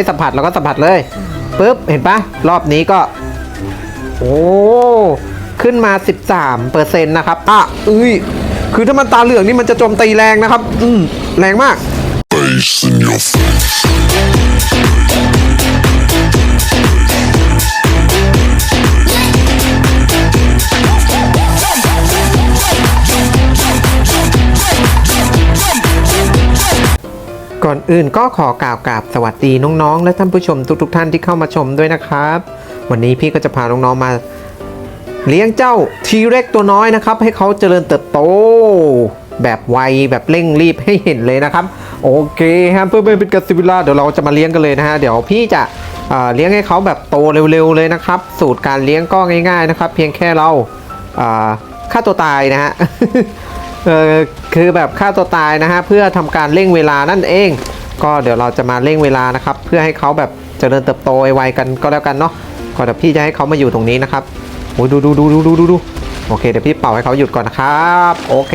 ให้สัมผัสเราก็สัมผัสเลยปุ๊บเห็นปะรอบนี้ก็ โอ้ขึ้นมา 13เปอร์เซ็นต์นะครับอะอุ้ยคือถ้ามันตาเหลืองนี่มันจะโจมตีแรงนะครับ อืมแรงมาก Face in your face. อื่นก็ขอกล่าวกราบสวัสดีน้องๆ และท่านผู้ชมทุกๆทท่านที่เข้ามาชมด้วยนะครับ วันนี้พี่ก็จะพาน้องๆมา เลี้ยงเจ้าทีเร็กตัวน้อยนะครับ ให้เขาเจริญเติบโต แบบไวแบบเร่งรีบให้เห็นเลยนะครับ โอเคฮะเพื่อไม่เป็นการเสียเวลาเดี๋ยวเราจะมาเลี้ยงกันเลยนะฮะเดี๋ยวพี่จะเเลี้ยงให้เขาแบบโตเร็วๆเลยนะครับ สูตรการเลี้ยงก็ง่าย ๆนะครับ เพียงแค่เราเอ่อฆ่าตัวตายนะฮะคือแบบฆ่าตัวตายนะฮะเพื่อทำการเร่งเวลานั่นเอง ก็เดี๋ยวเราจะมาเร่งเวลานะครับ เพื่อให้เขาแบบเจริญเติบโตไวๆกันก็แล้วกันเนาะก็เดี๋ยวพี่จะให้เขามาอยู่ตรงนี้นะครับโอ้ยดูดูดูดูดูดูดูโอเคเดี๋ยวพี่เป่าให้เขาหยุดก่อนนะครับโอเค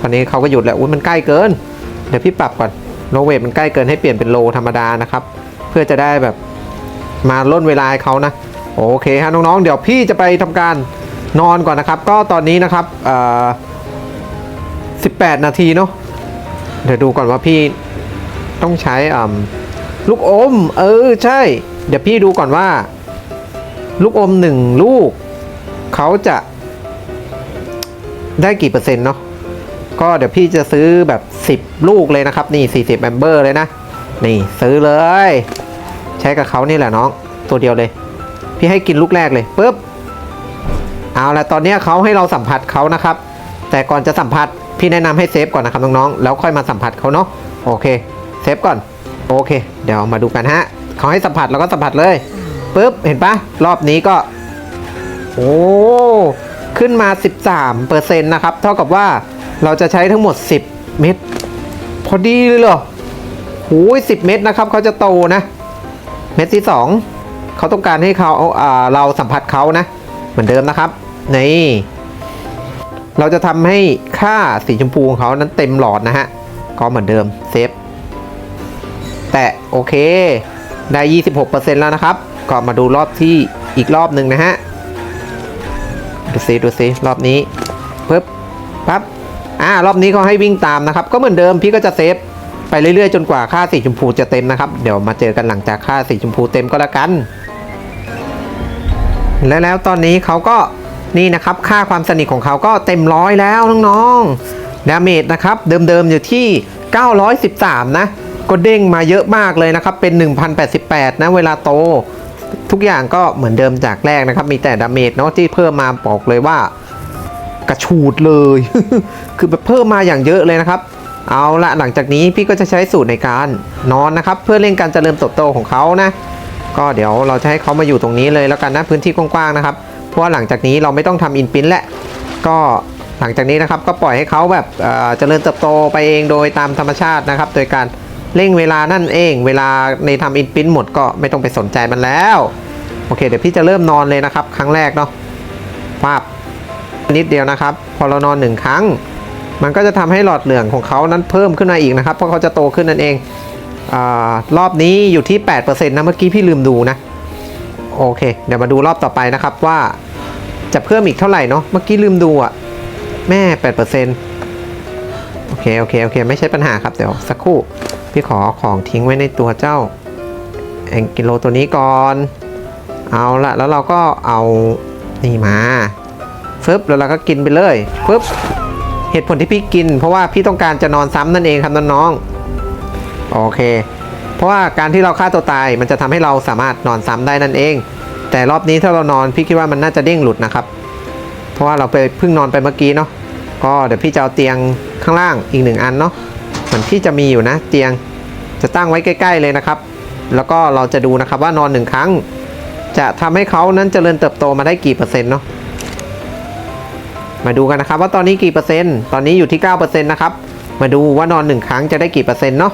ตอนนี้เขาก็หยุดแล้วอุ้ยมันใกล้เกิน เดี๋ยวพี่ปรับก่อนโลเวทมันใกล้เกินให้เปลี่ยนเป็นโลธรรมดานะครับ เพื่อจะได้แบบมาล่นเวลาเขานะ โอเคฮะน้องๆ เดี๋ยวพี่จะไปทำการนอนก่อนนะครับ ก็ตอนนี้นะครับเอ่อ18นาทีเนาะเดี๋ยวดูก่อนว่าพี่ ต้องใช้ลูกอม เออใช่ เดี๋ยวพี่ดูก่อนว่า ลูกอมหนึ่งลูก เขาจะได้กี่เปอร์เซ็นต์เนาะก็เดี๋ยวพี่จะซื้อแบบ 10 ลูกเลยนะครับ นี่ 40แอมเบอร์เลยนะ นี่ซื้อเลย ใช้กับเขานี่แหละน้อง ตัวเดียวเลย พี่ให้กินลูกแรกเลยปุ๊บเอาละตอนนี้เขาให้เราสัมผัสเขานะครับ แต่ก่อนจะสัมผัสพี่แนะนำให้เซฟก่อนนะครับน้องๆแล้วค่อยมาสัมผัสเขาเนาะโอเค เซฟก่อน โอเค เดี๋ยวมาดูกันฮะเขาให้สัมผัสเราก็สัมผัสเลยปุ๊บ เห็นปะรอบนี้ก็ โอ้ ขึ้นมา 13เปอร์เซ็นต์นะครับ เท่ากับว่าเราจะใช้ทั้งหมด 10 เม็ดพอดีเลยเหรอโอ้ย10เม็ดนะครับเขาจะโตนะ เม็ดที่ 2เขาต้องการให้เขาเอาอ่าเราสัมผัสเขานะ เหมือนเดิมนะครับนี่เราจะทำให้ค่าสีชมพูของเขานั้นเต็มหลอดนะฮะก็เหมือนเดิมเซฟ แต่โอเค ได้ 26%แล้วนะครับ ก็มาดูรอบที่อีกรอบหนึ่งนะฮะ ดูซิดูซิรอบนี้ปึ๊บปั๊บอ่ารอบนี้เขาให้วิ่งตามนะครับ ก็เหมือนเดิมพี่ก็จะเซฟไปเรื่อยๆ จนกว่าค่าสีชมพูจะเต็มนะครับ เดี๋ยวมาเจอกันหลังจากค่าสีชมพูเต็มก็แล้วกัน และแล้วตอนนี้เขาก็นี่นะครับ ค่าความสนิทของเขาก็เต็มร้อยแล้วน้องๆดาเมจนะครับ เดิมๆอยู่ที่ 913 นะ ก็เด้งมาเยอะมากเลยนะครับ เป็น 1088 นะเวลาโต ทุกอย่างก็เหมือนเดิมจากแรกนะครับ มีแต่ดาเมจเนาะที่เพิ่มมาบอกเลยว่ากระชูดเลย คือแบบเพิ่มมาอย่างเยอะเลยนะครับ เอาละหลังจากนี้พี่ก็จะใช้สูตรในการนอนนะครับ เพื่อเร่งการเจริญเติบโตของเขานะ ก็เดี๋ยวเราจะให้เขามาอยู่ตรงนี้เลยแล้วกันนะพื้นที่กว้างๆนะครับ เพราะว่าหลังจากนี้เราไม่ต้องทำอินพินและก็หลังจากนี้นะครับก็ปล่อยให้เขาแบบเจริญเติบโตไปเองโดยตามธรรมชาตินะครับ โดยการ เร่งเวลานั่นเอง เวลาในทำอินพินหมดก็ไม่ต้องไปสนใจมันแล้ว โอเค เดี๋ยวพี่จะเริ่มนอนเลยนะครับ ครั้งแรกเนาะภาพนิดเดียวนะครับ พอเรานอนหนึ่งครั้ง มันก็จะทำให้หลอดเหลืองของเขานั้นเพิ่มขึ้นมาอีกนะครับ เพราะเขาจะโตขึ้นนั่นเองอรอบนี้อยู่ที่ 8%นะเมื่อกี้พี่ลืมดูนะ โอเค เดี๋ยวมาดูรอบต่อไปนะครับว่าจะเพิ่มอีกเท่าไหร่เนาะ เมื่อกี้ลืมดูอะ่ะ แม่ 8%โอเค โอเค โอเค ไม่ใช่ปัญหาครับ เดี๋ยวสักครู่ พี่ขอของทิ้งไว้ในตัวเจ้าแองกิโลตัวนี้ก่อน เอาละแล้วเราก็เอานี่มาฟึบแล้วเราก็กินไปเลยฟึบเหตุผลที่พี่กิน เพราะว่าพี่ต้องการจะนอนซ้ำนั่นเองครับน้องๆโอเค เพราะว่าการที่เราฆ่าตัวตายมันจะทำให้เราสามารถนอนซ้ำได้นั่นเอง แต่รอบนี้ถ้าเรานอนพี่คิดว่ามันน่าจะเด้งหลุดนะครับ เพราะว่าเราไปเพิ่งนอนไปเมื่อกี้เนาะก็เดี๋ยวพี่จะเอาเตียงข้างล่างอีกหนึ่งอันเนาะ เหมือนพี่จะมีอยู่นะ เตียงจะตั้งไว้ใกล้ ๆ เลยนะครับ แล้วก็เราจะดูนะครับว่านอนหนึ่งครั้ง จะทำให้เขานั้นเจริญเติบโตมาได้กี่เปอร์เซ็นต์เนาะมาดูกันนะครับว่าตอนนี้กี่เปอร์เซ็นต์ตอนนี้อยู่ที่9%นะครับมาดูว่านอนหนึ่งครั้งจะได้กี่เปอร์เซ็นต์เนาะ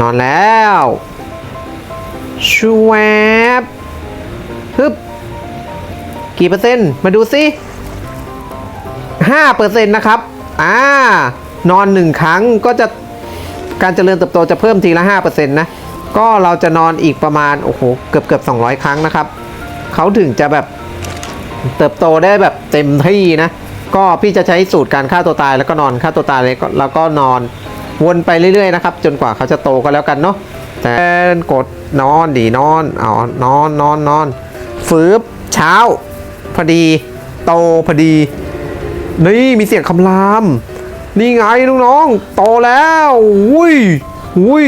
นอนแล้วชวบฮึบกี่เปอร์เซ็นต์มาดูสิ5เปอร์เซ็นนะครับอ่า นอนหนึ่งครั้งก็จะการเจริญเติบโตจะเพิ่มทีละ5%นะก็เราจะนอนอีกประมาณโอ้โหเกือบเกือบ200 ครั้งนะครับเขาถึงจะแบบเติบโตได้แบบเต็มที่นะก็พี่จะใช้สูตรการฆ่าตัวตายแล้วก็นอนฆ่าตัวตายเลยแล้วก็นอนวนไปเรื่อยๆนะครับจนกว่าเขาจะโตก็แล้วกันเนาะแต่กดนอนดีนอนเอนอนนอนนอนฟืบเช้า พอดี โตพอดี นี่มีเสียงคำราม นี่ไงน้องๆโตแล้วอุ้ยอุ้ย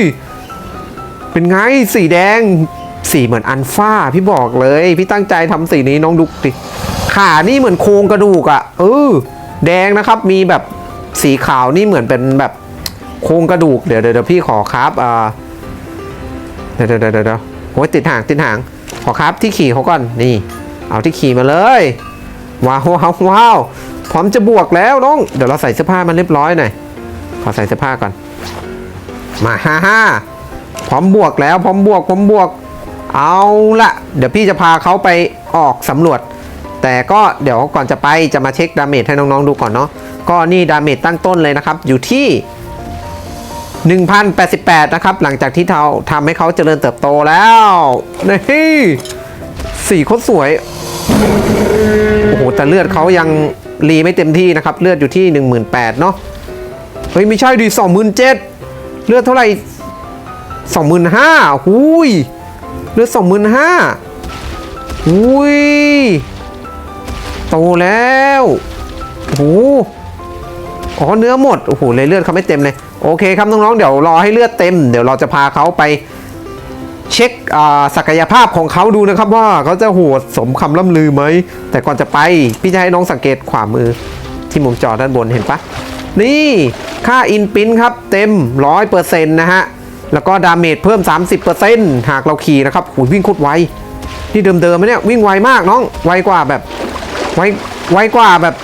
เป็นไงสีแดง สีเหมือนอันฟ้าพี่บอกเลย พี่ตั้งใจทำสีนี้น้องดูดิขานี่เหมือนโครงกระดูกอะ่ะเออแดงนะครับมีแบบสีขาวนี่เหมือนเป็นแบบโครงกระดูกเดี๋ยวเดี๋ยวเดี๋ยวพี่ขอครับอ่าเดี๋ยวเดี๋ยวเดี๋ยวเดี๋ยวโอ้ยติดหางติดหางขอครับที่ขี่เขาก่อนนี่ เอาที่ขี่มาเลยว้าวว้าวว้าว พร้อมจะบวกแล้วน้องเดี๋ยวเราใส่เสื้อผ้ามันเรียบร้อยหน่อยขอใส่เสื้อผ้าก่อน มาฮ่าฮ่าพร้อมบวกแล้วพร้อมบวกพร้อมบวก เอาละเดี๋ยวพี่จะพาเขาไปออกสำรวจ แต่ก็เดี๋ยวก่อนจะไปจะมาเช็คดาเมจให้น้องๆดูก่อนเนาะก็นี่ดาเมจตั้งต้นเลยนะครับ อยู่ที่ 1088 นะครับ หลังจากที่เราทำให้เขาเจริญเติบโตแล้วนี่สีโคตรสวย โอ้โหแต่เลือดเขายัง รีไม่เต็มที่นะครับ เลือดอยู่ที่ 18,000เนาะเฮ้ย ไม่ใช่ดิ27,000เลือดเท่าไหร่25,000หุยเลือด25,000หุยโตแล้วโอ้โหอ๋อเนื้อหมดโอ้โหเลยเลือดเขาไม่เต็มเลยโอเคครับน้องๆเดี๋ยวรอให้เลือดเต็ม เดี๋ยวเราจะพาเขาไป เช็คศักยภาพของเขาดูนะครับว่าเขาจะโหดสมคำล่ำลือไหม แต่ก่อนจะไปพี่จะให้น้องสังเกตขวามือ ที่มุมจอด้านบนเห็นปะนี่ค่าอินปินครับเต็ม 100%นะฮะ แล้วก็ดาเมจเพิ่ม 30%หากเราขี่นะครับหูวิ่งโคตรไวนี่เดิมๆไหมเนี่ยวิ่งไวมากน้องไวกว่าแบบไวไวกว่าแบบ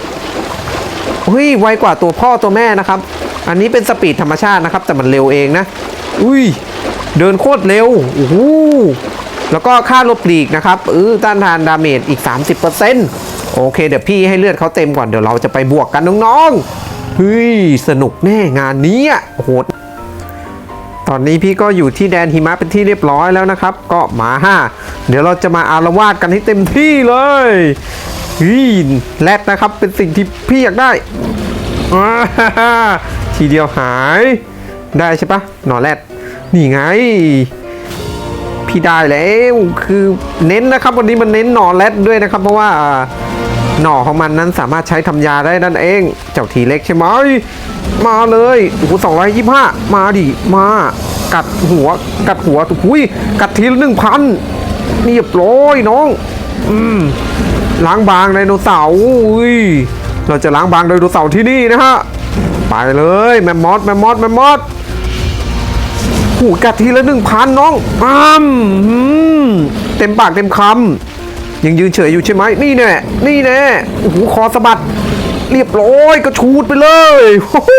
เฮ้ยไวกว่าตัวพ่อตัวแม่นะครับ อันนี้เป็นสปีดธรรมชาตินะครับ แต่มันเร็วเองนะ อุ้ย เดินโคตรเร็วโอ้โหแล้วก็ค่าลบหลีกนะครับเออต้านทานดาเมจอีก 30%โอเค เดี๋ยวพี่ให้เลือดเขาเต็มก่อนเดี๋ยวเราจะไปบวกกันน้องๆเฮ้ยสนุกแน่งานนี้อะโอ้โหตอนนี้พี่ก็อยู่ที่แดนหิมะเป็นที่เรียบร้อยแล้วนะครับ ก็มาห้าเดี๋ยวเราจะมาอารวาสกันให้เต็มที่เลยฮีแรดนะครับเป็นสิ่งที่พี่อยากได้ทีเดียวหายได้ใช่ปะหนอแรด นี่ไง พี่ได้แล้วคือเน้นนะครับวันนี้มันเน้นหน่อแรดด้วยนะครับ เพราะว่าหน่อของมันนั้นสามารถใช้ทำยาได้นั่นเอง เจ้าทีเล็กใช่ไหมมาเลยโอ้โหสองร้อยยี่ห้ามาดิมากัดหัวกัดหัวทุยกัดทีละหนึ่งพันนี่เรียบร้อยน้องอืมล้างบางไดโนเสาร์อุ้ยเราจะล้างบางไดโนเสาร์ที่นี่นะฮะไปเลยแมมมอสแมมมอสแมมมอส หกัดทีละหนึ่งพันน้องอ้ามอืมเต็มปากเต็มคำยังยืนเฉยอยู่ใช่ไหมนี่แน่นี่แน่โอ้โหคอสะบัด เรียบร้อยก็ชูดไปเลยโอ้โห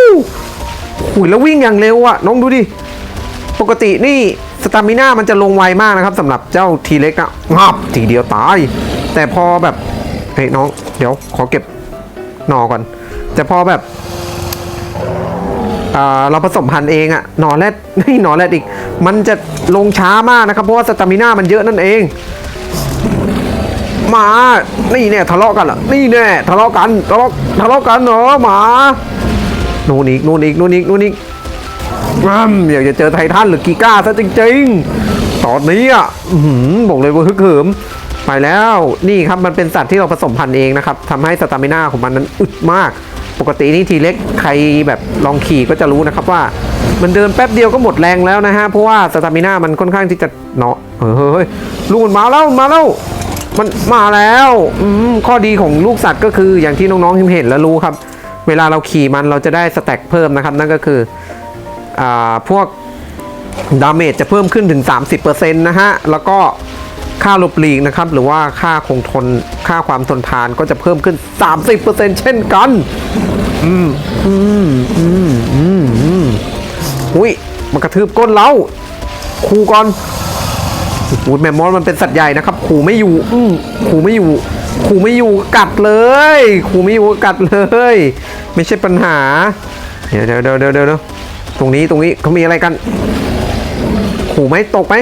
หูยแล้ววิ่งอย่างเร็วอะน้องดูดิ ปกตินี่สตามิน่ามันจะลงไวมากนะครับสำหรับเจ้าทีเล็กอะงับทีเดียวตาย แต่พอแบบเฮ้ยน้อง เดี๋ยวขอเก็บหนอก่อน แต่พอแบบ เราผสมพันธุ์เองอะหนอนแรดนี่หนอนแรดอีก มันจะลงช้ามากนะครับเพราะว่าสตามิน่ามันเยอะนั่นเอง มา นี่แน่ทะเลาะกันเหรอนี่แน่ทะเลาะกันทะเลาะทะเลาะกันเหรอหมานู่นอีกนู่นอีกนู่นอีกนู่นอีกอืมอยากจะเจอไททันหรือกีก้าซะจริงๆ ตอนนี้อะบอกเลยว่าฮึกเหิมไปแล้วนี่ครับมันเป็นสัตว์ที่เราผสมพันธุ์เองนะครับทำให้สตามิน่าของมันนั้นอึดมาก ปกตินี่ทีเล็กใครแบบลองขี่ก็จะรู้นะครับว่า มันเดินแป๊บเดียวก็หมดแรงแล้วนะฮะ เพราะว่าสตามิน่ามันค่อนข้างที่จะเนาะเฮ้ยลูกมันมาแล้วมาแล้วมันมาแล้วอืข้อดีของลูกสัตว์ก็คืออย่างที่น้องๆเห็นแล้วรู้ครับ เวลาเราขี่มันเราจะได้สแต็กเพิ่มนะครับ นั่นก็คืออ่าพวกดาเมจจะเพิ่มขึ้นถึง 30%นะฮะ แล้วก็ ค่าหลบหลีกนะครับหรือว่าค่าคงทนค่าความทนทานก็จะเพิ่มขึ้น 30%เช่นกัน อืมอืมอืมอืมอืมอุ้ยมันกระทืบก้นเราครูก่อนโอ้โหแมมมอสมันเป็นสัตว์ใหญ่นะครับขู่ไม่อยู่ อืมขู่ไม่อยู่ขู่ไม่อยู่กัดเลยขู่ไม่อยู่กัดเลย ไม่ใช่ปัญหา เดี๋ยวเดี๋ยวเดี๋ยวเดี๋ยวเดี๋ยวตรงนี้ตรงนี้เขามีอะไรกันขู่ไหมตกไหม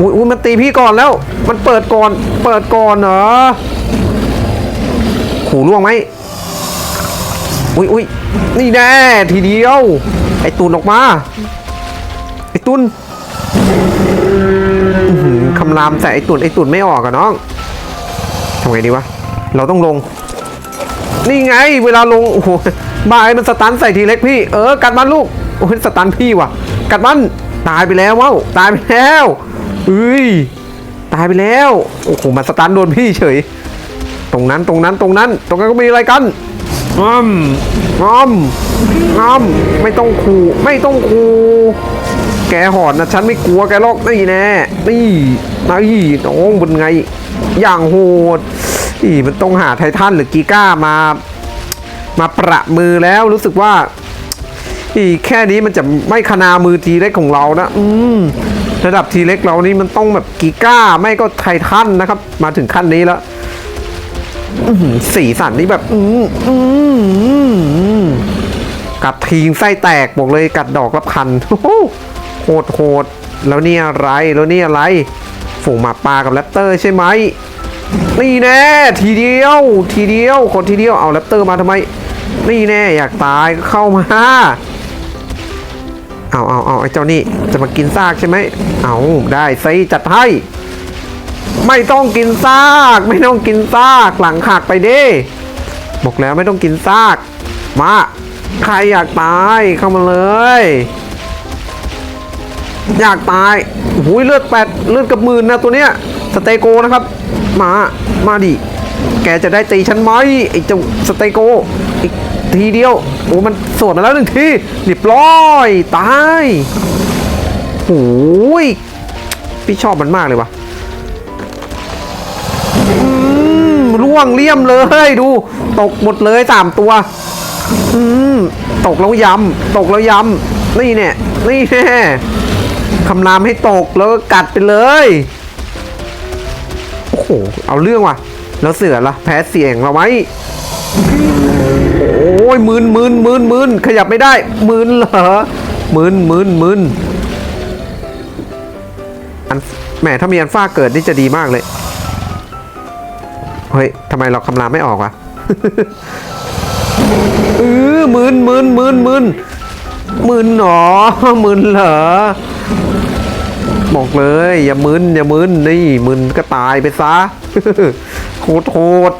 อุ้ยอุ้ยมันตีพี่ก่อนแล้ว มันเปิดก่อน เปิดก่อนเหรอขู่ล่วงไหมอุ้ยอุ้ยนี่แน่ทีเดียว ไอ้ตุนออกมา ไอ้ตุนคำรามใส่ไอ้ตุนไอ้ตุนไม่ออกอะน้องทำไงดีวะ เราต้องลง นี่ไง เวลาลง โอ้โหบายมันสตันใส่ทีเล็กพี่ เออ กัดมันลูก โอ้ยสตันพี่ว่ะ กัดมัน ตายไปแล้วเว้าตายไปแล้ว เฮ้ย ตายไปแล้ว โอ้โหมันสตันโดนพี่เฉย ตรงนั้นตรงนั้นตรงนั้น ตรงนั้นก็มีอะไรกันอ้อมอ้อมอ้อมไม่ต้องขู่ไม่ต้องขู่แกหอนนะฉันไม่กลัวแกหรอกนี่แน่นี่นี่น้องบนไง อย่างโหดนี่มันต้องหาไททันหรือกีก้ามา มาประมือแล้วรู้สึกว่าอีแค่นี้มันจะไม่ขนามือทีเล็กของเรานะ อืม ระดับทีเล็กเรานี่มันต้องแบบกีก้าไม่ก็ไททันนะครับ มาถึงขั้นนี้แล้วสีสันนี่แบบกัดทีงไส้แตกบอกเลยกัดดอกละพันโหโหดโหดแล้วนี่อะไรแล้วนี่อะไร ฝูงหมาป่ากับแรปเตอร์ใช่ไหมนี่แน่ทีเดียว ทีเดียวคนทีเดียวเอาแรปเตอร์มาทำไม นี่แน่อยากตายก็เข้ามา เอาเอาเอาไอ้เจ้านี่จะมากินซากใช่ไหมเอาได้ซจัดให้ ไม่ต้องกินซาก ไม่ต้องกินซากหลังหักไปเด้บอกแล้วไม่ต้องกินซาก มาใครอยากตายเข้ามาเลย อยากตายหูยเลือดแปดเลือดกับหมื่นนะตัวเนี้ยสเตโกนะครับ มามาดิแกจะได้ตีฉันไหมไอ้เจ้าสเตโกอีก ทีเดียวโอ้มันสวนมาแล้วหนึ่งทีเรียบร้อยตายโอ้ยพี่ชอบมันมากเลยวะอืมร่วงเลี่ยมเลยดู ตกหมดเลยสามตัวอืมตกแล้วยำตกแล้วยำนี่เนี่ยนี่แน่คำรามให้ตกแล้วก็กัดไปเลยโอ้โหเอาเรื่องว่ะ แล้วเสือละแพ้เสียงเราไหม โอ้ยมืนมืนมืนมืนขยับไม่ได้มืนเหรอมืนมืนมืนอันแหมถ้ามีอันฟ้าเกิดนี่จะดีมากเลย เฮ้ยทำไมเราคำรามไม่ออกวะเออหมื่นหมื่นหมื่นหมื่นหมื่นหนอหมื่นเหรอบอกเลย อย่ามึนอย่ามึนนี่มึนก็ตายไปซะโคตรโหด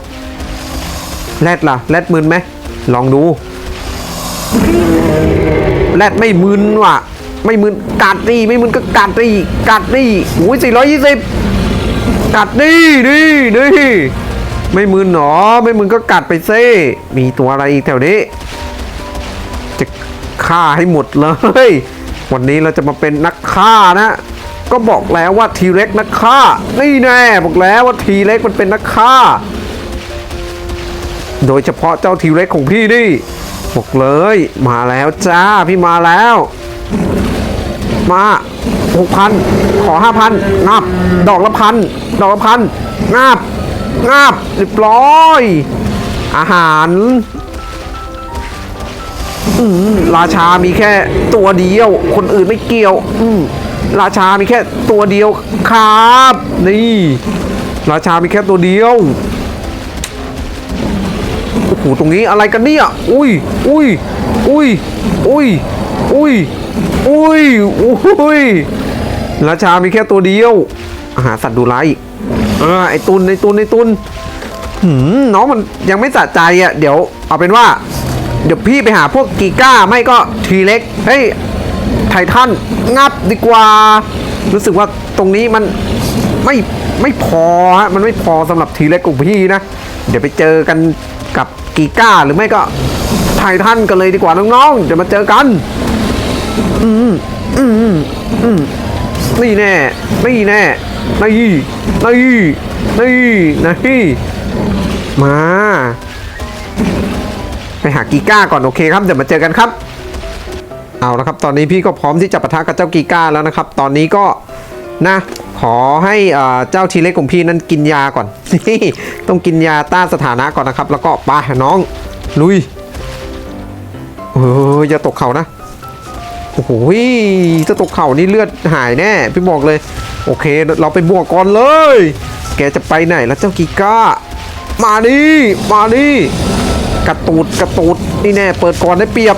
แรดล่ะแรดมึนไหมลองดูแรดไม่มึนว่ะ ไม่มึนกัดดิไม่มึนก็กัดดิกัดดิโอ้ยสี่ร้อยยี่สิบกัดดิดิดิไม่มึนหนอไม่มึนก็กัดไปเซ่มีตัวอะไรอีกแถวนี้ จะฆ่าให้หมดเลย วันนี้เราจะมาเป็นนักฆ่านะ ก็บอกแล้วว่าทีเล็กนักฆ่า นี่แน่บอกแล้วว่าทีเล็กมันเป็นนักฆ่า โดยเฉพาะเจ้าทีเล็กของพี่นี่บอกเลยมาแล้วจ้าพี่มาแล้ว มาหกพันขอห้าพันงับ ดอกละพันดอกละพันงับงับเรียบร้อย อาหารอืมราชามีแค่ตัวเดียว คนอื่นไม่เกี่ยว อืมราชามีแค่ตัวเดียวครับ นี่ ราชามีแค่ตัวเดียว โอ้โหตรงนี้อะไรกันเนี่ย อุ้ย อุ้ย อุ้ย อุ้ย อุ้ย อุ้ย อุ้ย ราชา มีแค่ตัวเดียว อาหารสัตว์ดูร้ายอีกเออไอตุนไอตุนไอตุนหืมน้องมันยังไม่สะใจอะ เดี๋ยวเอาเป็นว่า เดี๋ยวพี่ไปหาพวกกีก้า ไม่ก็ทีเล็ก เฮ้ย ไททัน งับดีกว่า รู้สึกว่าตรงนี้มันไม่ไม่พอฮะ มันไม่พอสำหรับทีเล็กของพี่นะ เดี๋ยวไปเจอกันกับ กีก้า หรือไม่ก็ไททันกันเลยดีกว่าน้องๆเดี๋ยวมาเจอกัน อืมอืมอืมนี่แน่นี่แน่นี่นี่นี่นี่มา ไปหากีก้าก่อนโอเคครับเดี๋ยวมาเจอกันครับเอาละครับ ตอนนี้พี่ก็พร้อมที่จะปะทะกับเจ้ากีก้าแล้วนะครับ ตอนนี้ก็นะ ขอให้เจ้าทีเล็กของพี่นั้นกินยาก่อนนี่ต้องกินยาต้านสถานะก่อนนะครับ แล้วก็ไปน้อง ลุยเอออย่าตกเขานะโอ้โหถ้าตกเขานี่เลือดหายแน่ พี่บอกเลย โอเค เราไปบวกก่อนเลย แกจะไปไหนแล้วเจ้ากีก้า มาดิมาดิกระตูดกระตูดนี่แน่ เปิดก่อนได้เปรียบ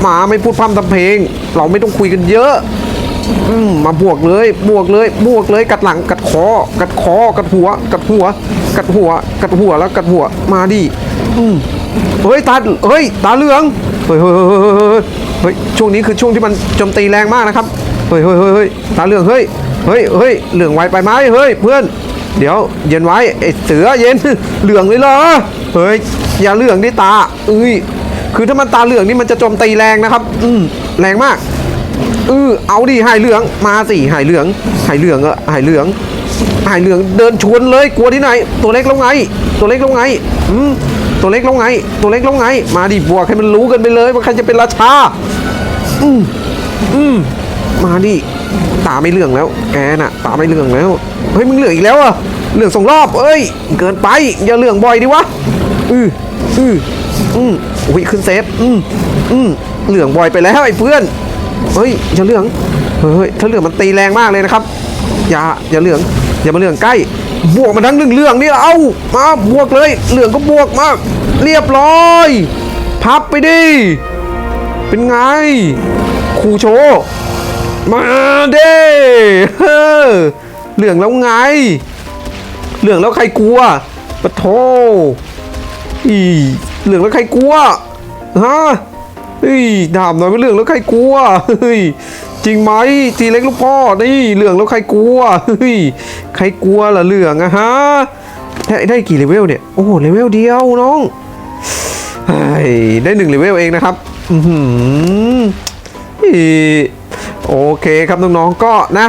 หมาไม่พูดพร่ำทำเพลง เราไม่ต้องคุยกันเยอะ อืมมาบวกเลยบวกเลยบวกเลยกัดหลังกัดคอกัดคอกัดหัว กัดหัว กัดหัว กัดหัวแล้วกัดหัวมาดิอืมเฮ้ยตาเฮ้ยตาเหลืองเฮ้ยเฮ้ยเฮ้ยเฮ้ยเฮ้ยเฮ้ยช่วงนี้คือช่วงที่มันโจมตีแรงมากนะครับเฮ้ยเฮ้ยเฮ้ยตาเหลืองเฮ้ยเฮ้ยเฮ้ยเหลืองไวไปไหมเฮ้ยเพื่อนเดี๋ยวเย็นไว้ไอเสือเย็นเหลืองเลยเหรอเฮ้ยอย่าเหลืองดิตาเอ้ยคือถ้ามันตาเหลืองนี่มันจะโจมตีแรงนะครับ อืมแรงมาก เออเอาดิหายเหลืองมาสิหายเหลืองหายเหลืองเออหายเหลืองหายเหลืองเดินชวนเลยกลัวที่ไหน ตัวเล็กแล้วไง ตัวเล็กแล้วไงอืมตัวเล็กแล้วไง ตัวเล็กแล้วไง มาดิบวกให้มันรู้กันไปเลยว่าใครจะเป็นราชาอืมอืมมาดิตาไม่เหลืองแล้ว แกน่ะ ตาไม่เหลืองแล้ว เฮ้ยมึงเหลืองอีกแล้วอะเหลืองสองรอบ เอ้ย เกินไปอย่าเหลืองบ่อยดิวะอืออืออืมอุ้ยขึ้นเซฟอืมอืมเหลืองบ่อยไปแล้วไอ้เพื่อน เฮ้ยอย่าเหลืองเฮ้ยถ้าเหลืองมันตีแรงมากเลยนะครับ อย่าอย่าเหลืองอย่ามาเหลืองใกล้ บวกมันทั้งหนึ่งเหลืองนี่เอามาบวกเลย เหลืองก็บวกมาเรียบร้อย พับไปดิ เป็นไงครูโชว์มาเด้เฮ้อเหลืองแล้วไง เหลืองแล้วใครกลัวปะโทอีเหลืองแล้วใครกลัวฮะ เฮ้ยถามหน่อยว่าเรื่องแล้วใครกลัวเฮ้ยจริงไหมทีเล็กลูกพ่อนี่เรื่องแล้วใครกลัวเฮ้ยใครกลัวล่ะเรื่องอะฮะได้ได้กี่เลเวลเนี่ยโอ้เลเวลเดียวน้องได้หนึ่งเลเวลเองนะครับอือหือเฮ้ยโอเคครับน้องๆก็นะ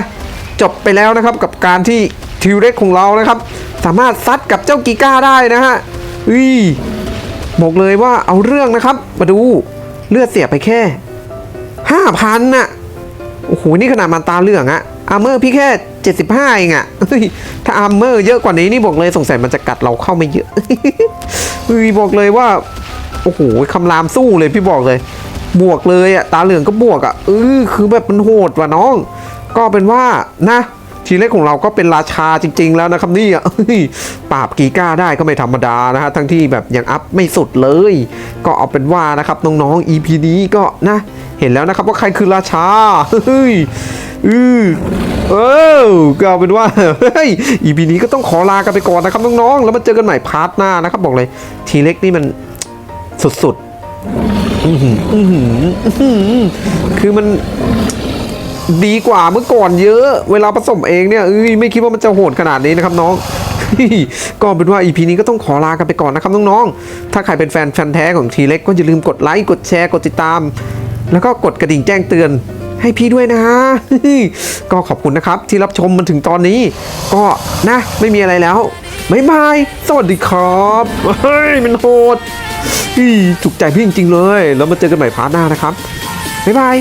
จบไปแล้วนะครับกับการที่ทิวเล็กของเรานะครับ สามารถซัดกับเจ้ากีก้าได้นะฮะเฮ้ยบอกเลยว่าเอาเรื่องนะครับ มาดู เลือดเสียไปแค่ห้าพันน่ะ โอ้โห นี่ขนาดมันตาเหลืองอะอาร์เมอร์พี่แค่75เองอะถ้าอาร์เมอร์เยอะกว่านี้นี่บอกเลยสงสัยมันจะกัดเราเข้าไม่เยอะบอกเลยว่า โอ้โหคำรามสู้เลยพี่บอกเลย บวกเลยอะตาเหลืองก็บวกอะเออคือแบบมันโหดว่ะน้อง ก็เป็นว่านะ ทีเล็กของเราก็เป็นราชาจริง ๆ แล้วนะครับนี่อะปราบกีก้าได้ก็ไม่ธรรมดานะฮะทั้งที่แบบยังอัพไม่สุดเลย ก็เอาเป็นว่านะครับน้องๆ EP นี้ก็นะ เห็นแล้วนะครับว่าใครคือราชาเฮ้ยอือเออก็เอาเป็นว่าเฮ้ย EP นี้ก็ต้องขอลากันไปก่อนนะครับน้องๆแล้วมาเจอกันใหม่พาร์ทหน้านะครับบอกเลยทีเล็กนี่มันสุดๆคือมัน ดีกว่าเมื่อก่อนเยอะ เวลาผสมเองเนี่ยเอ้ยไม่คิดว่ามันจะโหดขนาดนี้นะครับน้องก็เป็นว่า EP นี้ก็ต้องขอลากันไปก่อนนะครับน้องๆ ถ้าใครเป็นแฟนแฟนแท้ของทีเล็กก็อย่าลืมกดไลค์กดแชร์กดติดตาม แล้วก็กดกระดิ่งแจ้งเตือนให้พี่ด้วยนะฮะก็ขอบคุณนะครับที่รับชมมันถึงตอนนี้ ก็นะไม่มีอะไรแล้วบ๊ายบาย สวัสดีครับเฮ้ยมันโหดอี้ถูกใจพี่จริงๆเลย แล้วมาเจอกันใหม่พาร์ทหน้านะครับบ๊ายบาย